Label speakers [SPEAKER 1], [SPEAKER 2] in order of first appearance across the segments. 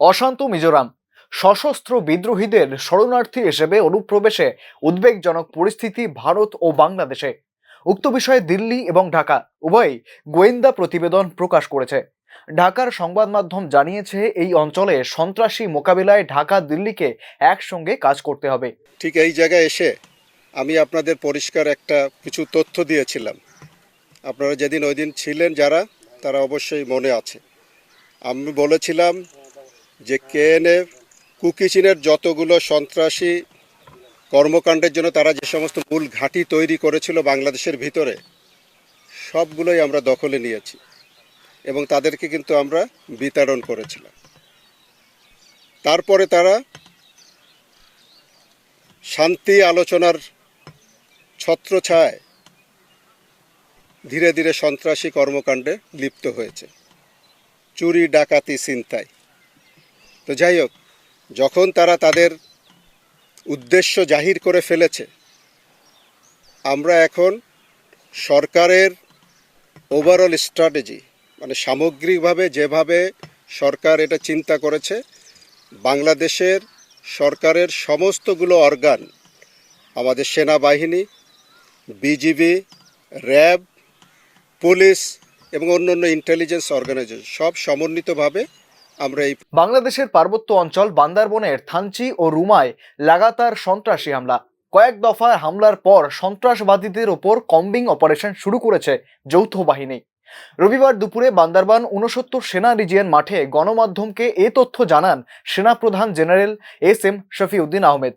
[SPEAKER 1] অশান্ত মিজোরাম। সশস্ত্র বিদ্রোহীদের শরণার্থী হিসেবে অনুপ্রবেশে উদ্বেগজনক পরিস্থিতি ভারত ও বাংলাদেশে। উক্ত বিষয়ে দিল্লি এবং ঢাকা উভয়ই গোয়েন্দা প্রতিবেদন প্রকাশ করেছে। ঢাকার সংবাদ মাধ্যম জানিয়েছে, এই অঞ্চলে সন্ত্রাসী মোকাবিলায় ঢাকা দিল্লিকে একসঙ্গে কাজ করতে হবে।
[SPEAKER 2] ঠিক এই জায়গায় এসে আমি আপনাদের পরিষ্কার একটা কিছু তথ্য দিয়েছিলাম। আপনারা যেদিন ওই দিন ছিলেন যারা, তারা অবশ্যই মনে আছে। আমি বলেছিলাম যে কেএনএফ কুকিচিনের যতগুলো সন্ত্রাসী কর্মকাণ্ডের জন্য তারা যে সমস্ত মূল ঘাঁটি তৈরি করেছিল বাংলাদেশের ভিতরে, সবগুলোই আমরা দখলে নিয়েছি এবং তাদেরকে কিন্তু আমরা বিতরণ করেছিলাম। তারপরে তারা শান্তি আলোচনার ছত্রছায়ায় ধীরে ধীরে সন্ত্রাসী কর্মকাণ্ডে লিপ্ত হয়েছে। চুরি, ডাকাতি, ছিনতাই। তো যাই হোক, যখন তারা তাদের উদ্দেশ্য জাহির করে ফেলেছে, আমরা এখন সরকারের ওভারঅল স্ট্র্যাটেজি মানে সামগ্রিকভাবে যেভাবে সরকার এটা চিন্তা করেছে, বাংলাদেশের সরকারের সমস্তগুলো অর্গান আমাদের সেনাবাহিনী বিজিবি র্যাব, পুলিশ এবং অন্যান্য ইন্টেলিজেন্স অর্গানাইজেশন সব সমন্বিতভাবে আমরা এই
[SPEAKER 1] বাংলাদেশের পার্বত্য অঞ্চল বান্দারবনের থানচি ও রুমায় লাগাতার সন্ত্রাসী হামলা। কয়েক দফা হামলার পর সন্ত্রাসবাদীদের ওপর কম্বিং অপারেশন শুরু করেছে যৌথ বাহিনী। রবিবার দুপুরে বান্দারবান উনসত্তর সেনা রিজিয়ন মাঠে গণমাধ্যমকে এ তথ্য জানান সেনাপ্রধান general S M Shafiuddin Ahmed.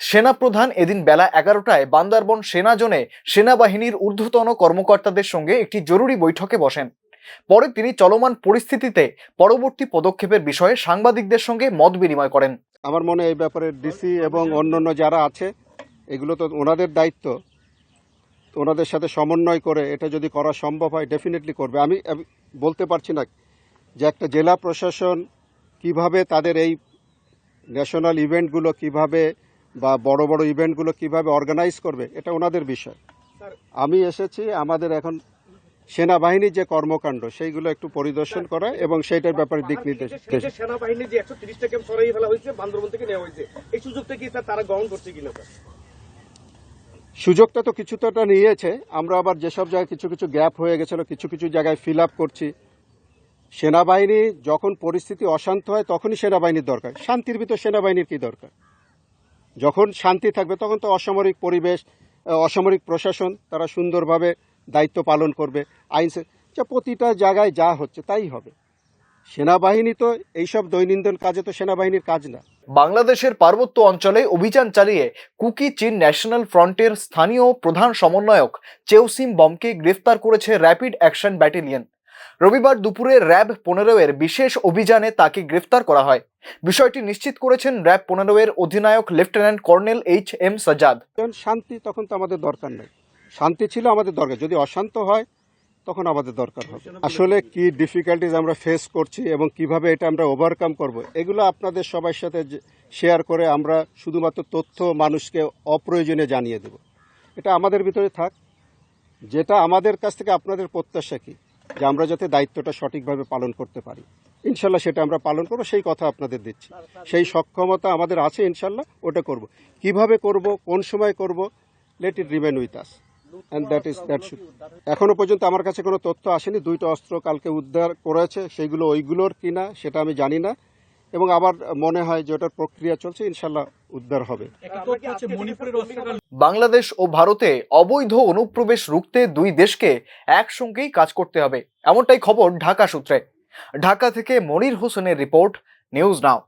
[SPEAKER 1] সেনাপ্রধান এদিন বেলা এগারোটায় বান্দারবন সেনা জোনে সেনাবাহিনীর ঊর্ধ্বতন কর্মকর্তাদের সঙ্গে একটি জরুরি বৈঠকে বসেন। পরে তিনি চলমান পরিস্থিতিতে পরবর্তী পদক্ষেপের বিষয়ে সাংবাদিকদের সঙ্গে মত বিনিময় করেন।
[SPEAKER 2] আমার মনে এই ব্যাপারে ডিসি এবং অন্যান্য যারা আছে এগুলো তো ওনাদের দায়িত্ব। তো ওনাদের সাথে সমন্বয় করে এটা যদি করা সম্ভব হয় ডেফিনেটলি করবে। আমি আমি বলতে পারছি না যে একটা জেলা প্রশাসন কীভাবে তাদের এই ন্যাশনাল ইভেন্টগুলো কীভাবে বা বড় বড় ইভেন্টগুলো কীভাবে অর্গানাইজ করবে এটা ওনাদের বিষয়। আমি এসেছি আমাদের এখন সেনাবাহিনীর যে কর্মকাণ্ড সেইগুলো একটু পরিদর্শন করা এবং সেইটার ব্যাপারে দিক নির্দেশ
[SPEAKER 3] সেনাবাহিনী যে একশো তিরিশটা ক্যাম্প সরাই ফেলা হয়েছে বান্দরবন থেকে নেওয়া হয়েছে এই সুযোগটা কি স্যার তারা গ্রহণ করছে কিনা
[SPEAKER 2] সুযোগটা তো কিছুটা নিয়েছে। আমরা আবার যেসব জায়গায় কিছু কিছু গ্যাপ হয়ে গেছিল কিছু কিছু জায়গায় ফিল আপ করছি। সেনাবাহিনী যখন পরিস্থিতি অশান্ত হয় তখনই সেনাবাহিনীর দরকার। শান্তির ভিতর সেনাবাহিনীর কি দরকার? যখন শান্তি থাকবে তখন তো অসামরিক পরিবেশ অসামরিক প্রশাসন তারা সুন্দরভাবে দায়িত্ব পালন করবে আইন যা প্রতিটা জায়গায় যা হচ্ছে তাই হবে। সেনাবাহিনী তো এইসব দৈনন্দিন কাজে তো সেনাবাহিনীর কাজ না।
[SPEAKER 1] বাংলাদেশের পার্বত্য অঞ্চলে অভিযান চালিয়ে কুকি চীন ন্যাশনাল ফ্রন্টের স্থানীয় প্রধান সমন্বয়ক চেউসিম বমকে গ্রেফতার করেছে র্যাপিড অ্যাকশন ব্যাটালিয়ন। রবিবার দুপুরে র্যাব পনেরো এর বিশেষ অভিযানে তাকে গ্রেফতার করা হয়। বিষয়টি নিশ্চিত করেছেন র্যাব পনেরো এর অধিনায়ক lieutenant colonel H M Sajjad
[SPEAKER 2] শান্তি তখন তো আমাদের দরকার নেই। শান্তি ছিল আমাদের দরকার। যদি অশান্ত হয় তখন আমাদের দরকার হবে। আসলে কি ডিফিকাল্টিজ আমরা ফেস করছি এবং কীভাবে এটা আমরা ওভারকাম করব এগুলো আপনাদের সবার সাথে শেয়ার করে আমরা শুধুমাত্র তথ্য মানুষকে অপ্রয়োজনে জানিয়ে দেব। এটা আমাদের ভিতরে থাক। যেটা আমাদের কাছ থেকে আপনাদের প্রত্যাশা কি? যে আমরা যাতে দায়িত্বটা সঠিকভাবে পালন করতে পারি। ইনশাল্লাহ সেটা আমরা পালন করব সেই কথা আপনাদের দিচ্ছি। সেই সক্ষমতা আমাদের আছে ইনশাল্লাহ ওটা করব। কীভাবে করব কোন সময় করব let it remain with us and that is that should এখনও পর্যন্ত আমার কাছে কোনো তথ্য আসেনি। দুইটা অস্ত্র কালকে উদ্ধার করেছে, সেইগুলো ওইগুলোর কিনা সেটা আমি জানি না। এবং আবার মনে হয় যে ওটার প্রক্রিয়া চলছে, ইনশাল্লাহ উদ্ধার হবে।
[SPEAKER 1] বাংলাদেশ ও ভারতে অবৈধ অনুপ্রবেশ রুখতে দুই দেশকে একসঙ্গেই কাজ করতে হবে, এমনটাই খবর ঢাকা সূত্রে। ঢাকা থেকে মনির হোসেনের রিপোর্ট, নিউজ নাও।